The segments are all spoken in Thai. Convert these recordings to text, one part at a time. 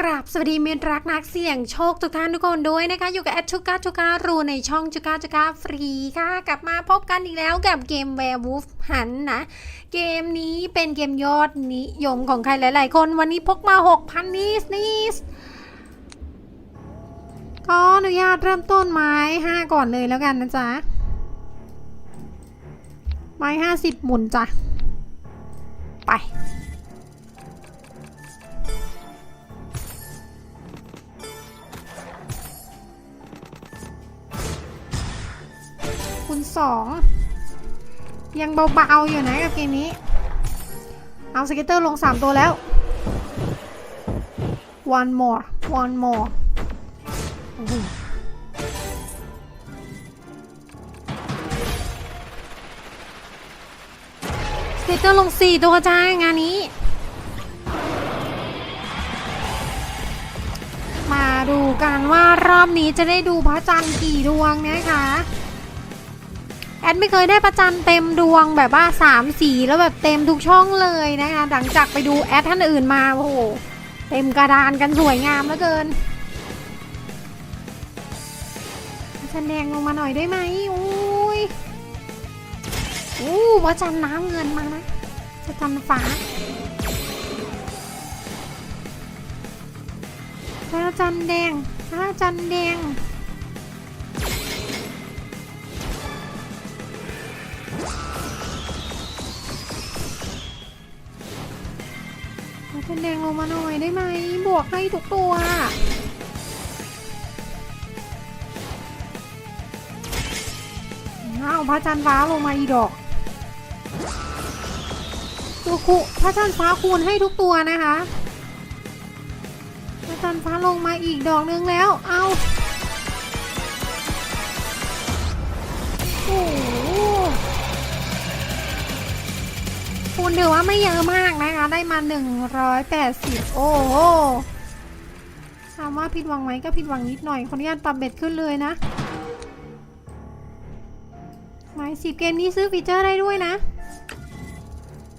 กราบสวัสดีมิตรรักนักเสี่ยงโชคทุกท่านทุกคนด้วยนะคะ อยู่กับแอดชูกาชูการูในช่องชูกาชูกาฟรีค่ะ กลับมาพบกันอีกแล้วกับเกม Werewolf หันนะ เกมนี้เป็นเกมยอดนิยมของใครหลาย ๆ คนวันนี้พกมา 6,000 นิสนิสขออนุญาตเริ่มต้นไม้ 5 ก่อนเลยแล้วกันนะจ๊ะ ไม้ 50 หมุนจ้ะ ไป ณสองยังเบาๆอยู่นะกับเกมนี้ เอาสเก็ตเตอร์ลง 3 ตัวแล้ว one more one more สเก็ตเตอร์ลง 4 ตัวจ้างานนี้ มาดูกันว่ารอบนี้จะได้ดูพระจันทร์กี่ดวงนะคะ แอดไม่เคยได้ประจันเต็มดวงแบบว่า3สีแล้วแบบเต็มทุกช่องเลยนะคะหลังจากไปดูแอดท่านอื่นมาโอ้โหเต็มกระดานกันสวยงามเหลือเกินแสดงลงมาหน่อยได้ไหมอุ้ยอู้ว่าจันน้ำเงินมานะจะจันฟ้าพระจันแดงพระจันแดง วกให้ทุกตัวเอาพระจันทร์ฟ้าลงมาอีดอกตัวคูพระจันทร์ฟ้าคูณให้ทุกตัวนะคะ พระจันทร์ฟ้าลงมาอีกดอกนึงแล้ว เอาโอ้โหคูณถือว่าไม่เยอะมากนะคะ ได้มา 180 โอ้โห ถามว่าผิดหวังไหมก็ผิดหวังนิดหน่อยขออนุญาตปรับเบ็ดขึ้นเลยนะไม้สิบเกมนี้ซื้อฟีเจอร์ได้ด้วยนะ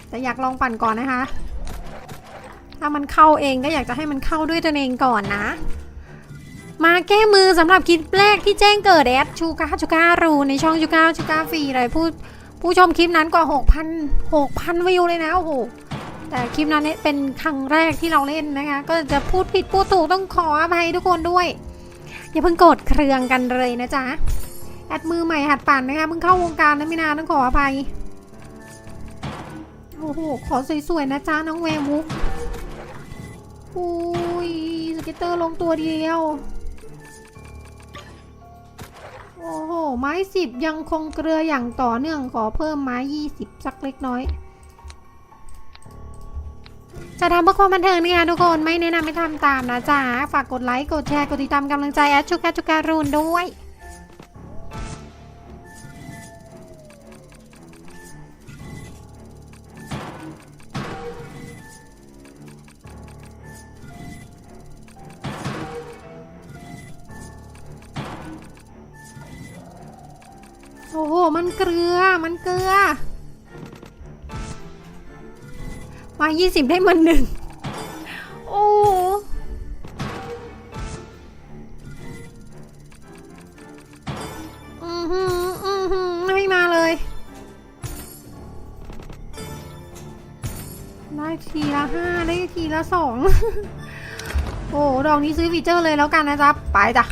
แต่อยากลองปั่นก่อนนะคะ ถ้ามันเข้าเองก็อยากจะให้มันเข้าด้วยตัวเองก่อนนะ มาแก้มือสำหรับคลิปแรกที่แจ้งเกิดแอดชูกาชูการูในช่องชูกาชูกาฟรีเลยพูดผู้ชมคลิปนั้นกว่า6,000 6,000วิวเลยนะโอ้โห แต่คลิปนั้นเนี่ยเป็นครั้งแรกที่เราเล่นนะคะ ก็จะพูดผิดพูดถูกต้องขออภัยทุกคนด้วย อย่าเพิ่งโกรธเครืองกันเลยนะจ๊ะ แอดมือใหม่หัดปั่นนะคะเพิ่งเข้าวงการนะไม่นานต้องขออภัย โอ้โห ขอสวยๆนะจ๊ะน้องแวร์มุกอุ้ยสเก็ตเตอร์ลงตัวเดียว โอ้โห ไม้สิบยังคงเกลืออย่างต่อเนื่องขอเพิ่มไม้ยี่สิบสักเล็กน้อย จะทำเพื่อความบันเทิงนี่ค่ะทุกคนไม่แนะนำไม่ทำตามนะจ๊ะ ฝากกดไลค์ กดแชร์ กดติดตามกำลังใจแอดชุกแคชุการูนด้วย โอ้โห มันเกลือ มันเกลือ มา 20 ได้มันหนึ่งโอ้หูหืออือหือไม่มาเลย ได้ทีละห้าได้ทีละสองโอ้ดอกนี้ซื้อฟีเจอร์เลยแล้วกันนะจ๊ะ ไปจ้ะ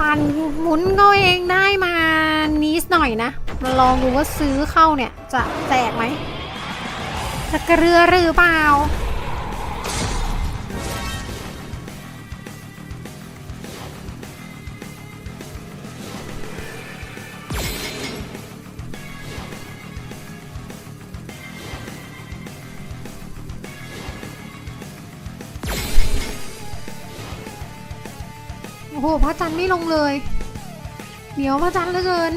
ปั่นหมุนก็เองได้มา อยนะ มาลองดูว่าซื้อเข้าเนี่ย จะแตกไหมจะเกือหรือเปล่า โอ้โห พระจันทร์ไม่ลงเลยเดี๋ยวพระจันทร์เหลือเกิน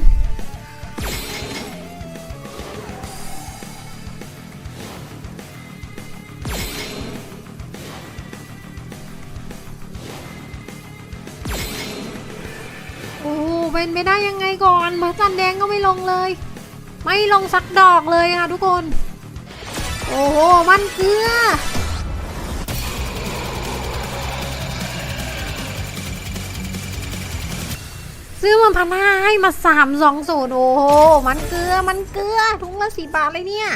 เป็นไม่ได้ยังไงก่อนพระจันแดงก็ไม่ลงเลย ไม่ลงสักดอกเลยค่ะทุกคน โอ้โห มันเกลือซื้อมาพันห้าให้มาสามสองสูตรโอ้โห มันเกลือ มันเกลือถุงละสี่บาทเลยเนี่ย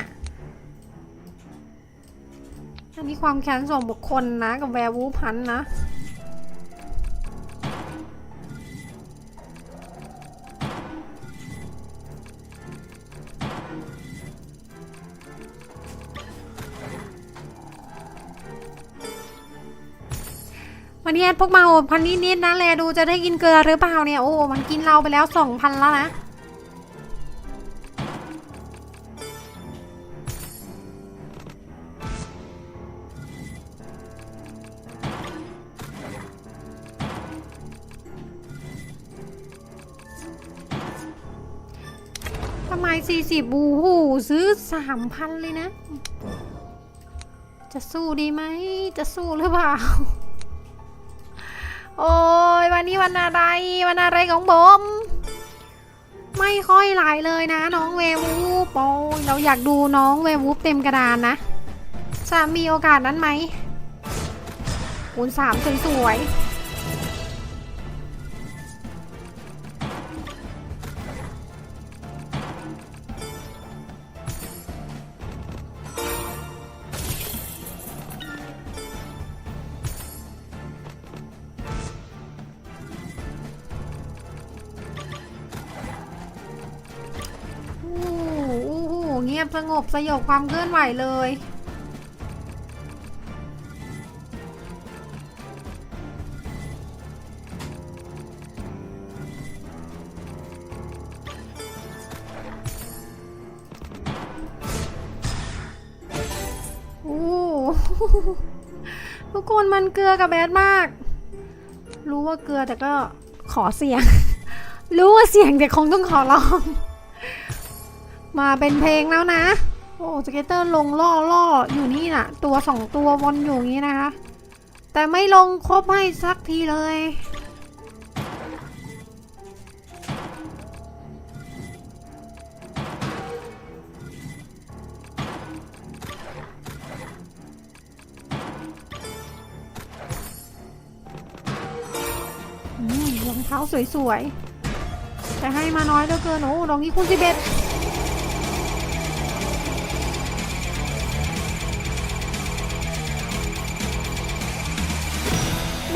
อันนี้ความแค้นส่วนบุคคลนะ กับแวร์วูพันนะันนี้แอดพวกมาพันนิดๆนะแลดูจะได้กินเกลือหรือเปล่าเนี่ยโอ้มันกินเราไปแล้วสองพันแล้วนะทำไมสี่สิบบูหูซื้อสามพันเลยนะ จะสู้ดีไหม จะสู้หรือเปล่า โอ้ยวันนี้วันอะไร วันอะไรของผม ไม่ค่อยไหลเลยนะ น้องเววูปโอ้ยเราอยากดูน้องเววูปเต็มกระดานนะจะมีโอกาสนั้นไหมคูณสามสวยๆ งบสงบสยบความเคลื่อนไหวเลย โอ้โหทุกคนมันเกลือกับแบดมาก รู้ว่าเกลือแต่ก็ขอเสียง รู้ว่าเสียงแต่คงต้องขอร้อง มาเป็นเพลงแล้วนะ โอ้สเก็ตเตอร์ลงล่อล่ออยู่นี่น่ะ ตัวสองตัววนอยู่งนี้นะคะ แต่ไม่ลงครบให้สักทีเลยรองเท้าสวยๆ แต่ให้มาน้อยเหลือเกิน โอ้ดอกนี้คุณสิบเอ็ด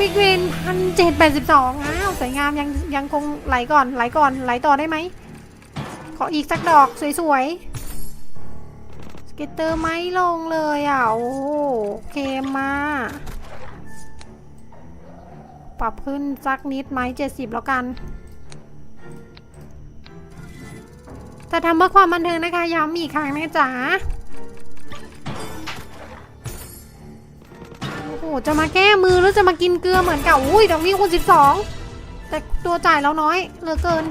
บิ๊กเวนพันเจ็ดแปดสิบสองอ้าวสวยงามยังยังคงไหลก่อนไหลก่อนไหลต่อได้ไหม ขออีกสักดอกสวยๆ สเก็ตเตอร์ไม่ลงเลยอะ โอ้เคมมาปรับขึ้นสักนิดไหมเจ็ดสิบแล้วกัน แต่ทำเพื่อความบันเทิงนะคะ ย้ำอีกครั้งนะจ๊ะ โอ้โหจะมาแก้มือหรือจะมากินเกลือเหมือนเก่าอุ้ยดอกนี้คูณสิบสองแต่ตัวจ่ายเราน้อยเหลือเกิน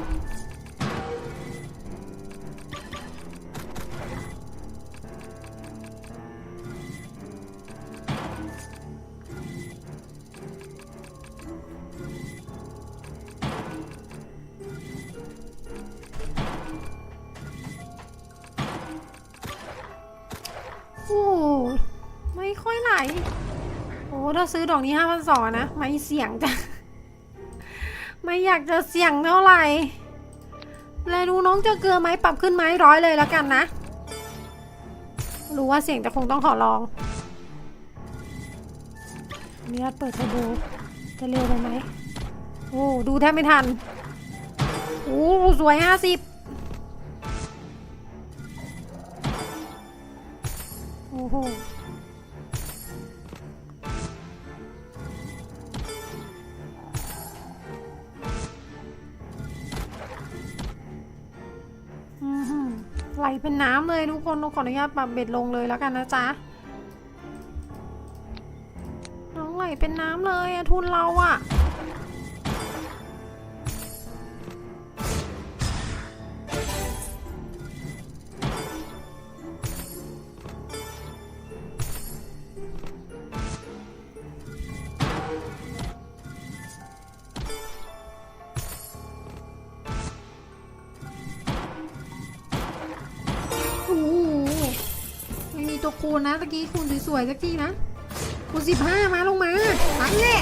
ถ้าซื้อดอกนี้ห้าพันสองนะ ไม่เสี่ยงจ้ะ ไม่อยากจะเสี่ยงเท่าไหร่เลยดูน้องจะเกลือไหมปรับขึ้นไหมร้อยเลยแล้วกันนะ รู้ว่าเสี่ยงแต่คงต้องขอลองเนี่ยเปิดเทอร์โบจะเร็วไปไหมโอ้ดูแทบไม่ทัน โอ้สวยห้าสิบโอ้โห ไหลเป็นน้ำเลยทุกคนต้องขออนุญาตปรับเบ็ดลงเลยแล้วกันนะจ๊ะ น้องไหลเป็นน้ำเลยอะทุนเราอะ ตัวคูณนะตะกี้คูณสวยๆสักทีนะคูณสิบห้ามาลงมานั่นแหละ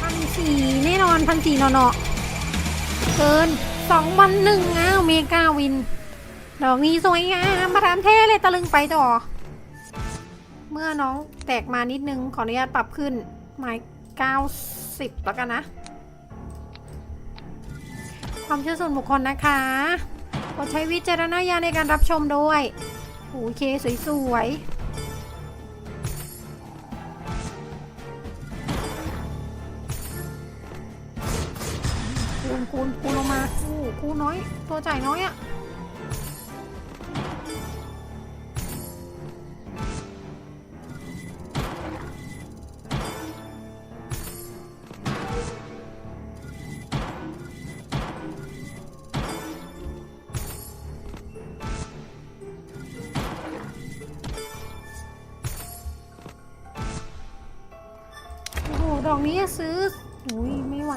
พันสี่แน่นอนพันสี่เนาะๆเกินสองวันหนึ่งอ้าวเมกาวิน ดอกนี้สวยงามมาทำเท่เลยตะลึงไปต่อ เมื่อน้องแตกมานิดนึง ขออนุญาตปรับขึ้นหมาย90แล้วกันนะ ความเชื่อส่วนบุคคลนะคะ โปรดใช้วิจารณญาณในการรับชมด้วย โอเคสวยๆคูณคูณคูณลงมาโอ้คูน้อย ตัวจ่ายน้อยอะโอ้โหดอกนี้ซื้ออุ้ยไม่ไหว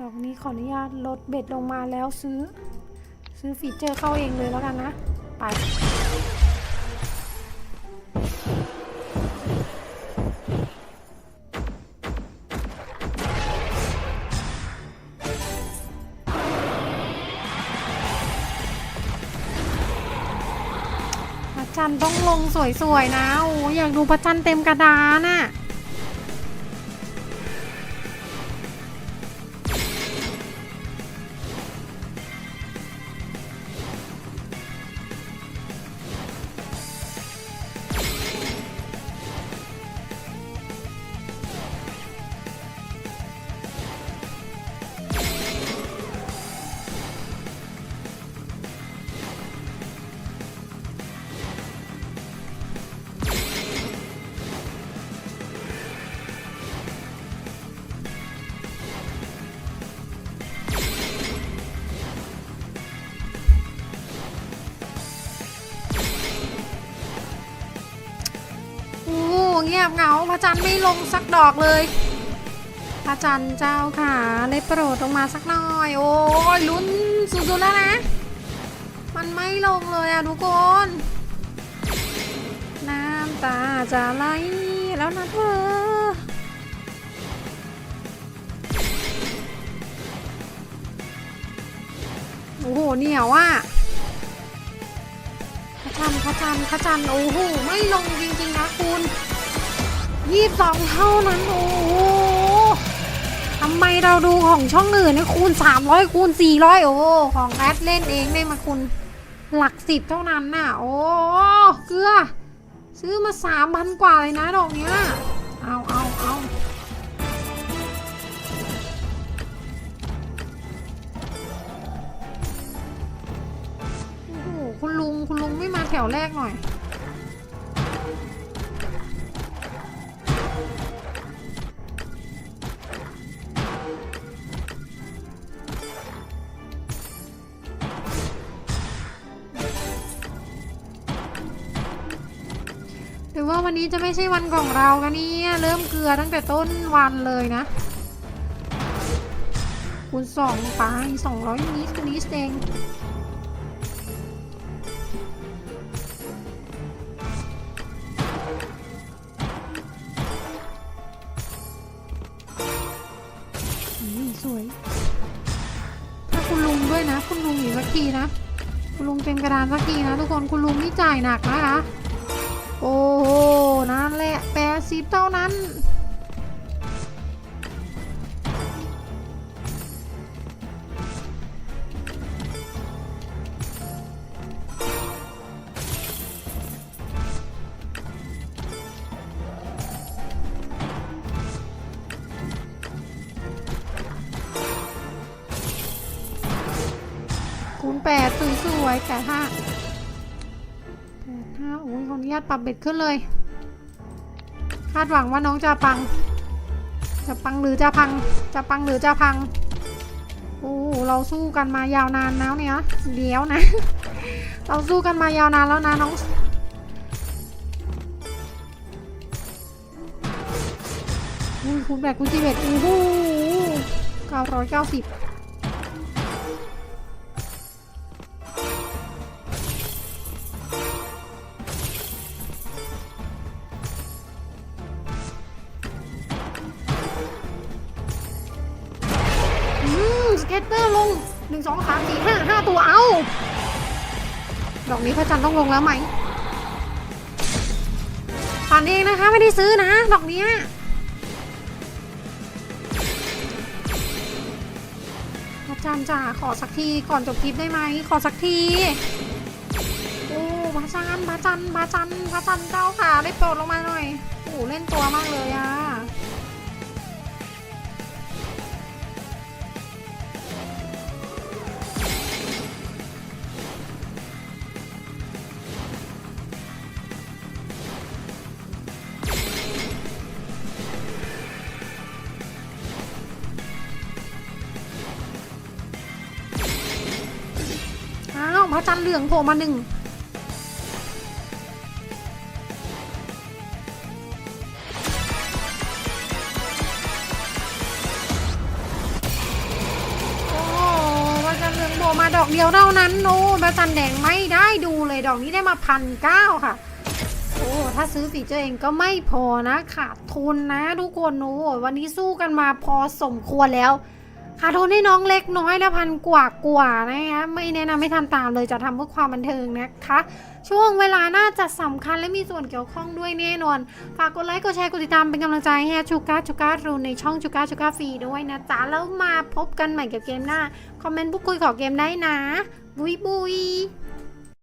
ดอกนี้ขออนุญาตลดเบ็ดลงมาแล้วซื้อ ซื้อฟีเจอร์เข้าเองเลยแล้วกันนะ ไปพระจันทร์ต้องลงสวยๆนะ โอ้อยากดูพระจันทร์เต็มกระดานน่ะ เงียบเหงาพระจันทร์ไม่ลงสักดอกเลยพระจันทร์เจ้าค่ะได้โปรดลงมาสักหน่อย โอ้ยลุ้นสุดๆแล้วนะ มันไม่ลงเลยอะทุกคน น้ำตาจะไหลแล้วนะเธอโอ้โหเหนียวอะพระจันทร์พระจันทร์พระจันทร์โอ้โห ไม่ลงจริงๆนะคุณ ยี่สิบสองเท่านั้น โอ้โหทำไมเราดูของช่องอื่นนี่คูณ300คูณ400โอ้โหของแอดเล่นเองได้มาคุณหลักสิบเท่านั้นน่ะ โอ้เกลือ ซื้อมา3,000กว่าเลยนะดอกเนี้ย เอาเอาเอาโอ้คุณลุง คุณลุงไม่มาแถวแรกหน่อย วันนี้จะไม่ใช่วันของเรากันเนี่ยเริ่มเกลือตั้งแต่ต้นวันเลยนะคูณสองไปสองร้อยนิดนิดเองอุ้ยสวย ถ้าคุณลุงด้วยนะ คุณลุงอีกสักทีนะ คุณลุงเต็มกระดานสักทีนะ ทุกคน คุณลุงนี่จ่ายหนักนะคะ โอ้โห นั่นแหละแปดสิบเท่านั้น คูณแปดสวยๆแปดห้า ญาตปรับเบ็ดขึ้นเลย คาดหวังว่าน้องจะปัง จะปังหรือจะพัง จะปังหรือจะพัง โอ้เราสู้กันมายาวนานแล้วเนี่ยเดี๋ยวนะ เราสู้กันมายาวนานแล้วนะน้องอุ้ยคุณแบกคุณจีเบ็ดโอ้โหเก้าร้อยเก้าสิบ นลงหนึ่งสองสามสี่ห้าห้าตัวเอาดอกนี้พระจันทร์ต้องลงแล้วไหมปั่นเองนะคะไม่ได้ซื้อนะ ดอกเนี้ยพระจันทร์จ้าขอสักทีก่อนจบคลิปได้ไหมขอสักทีโอ้พระจันทร์พระจันทร์พระจันทร์พระจันทร์เจ้าค่ะได้โปรดลงมาหน่อยโอ้เล่นตัวมากเลยอะ ระจันทร์เหลืองโผล่มาหนึ่งโอ้พระจันเหลืองโผลมาดอกเดียวเท่านั้นโอ้พระจันทร์แดงไม่ได้ดูเลยดอกนี้ได้มาพันเก้าค่ะโอ้ถ้าซื้อฟีเจอร์เองก็ไม่พอนะขาดทุนนะทุกคนโอ้วันนี้สู้กันมาพอสมควรแล้ว ขาดทุนให้น้องเล็กน้อยละพันกว่ากว่านะคะไม่แนะนำให้ทำตามเลยจะทำเพื่อความบันเทิงนะคะ ช่วงเวลาน่าจะสำคัญและมีส่วนเกี่ยวข้องด้วยแน่นอน ฝากกดไลค์กดแชร์กดติดตามเป็นกำลังใจให้ชูการ์ชูการ์รูในช่องชูการ์ชูการ์ฟรีด้วยนะจ๊ะแล้วมาพบกันใหม่กับเกมหน้า คอมเมนต์พูดคุยขอเกมได้นะ บุยบุย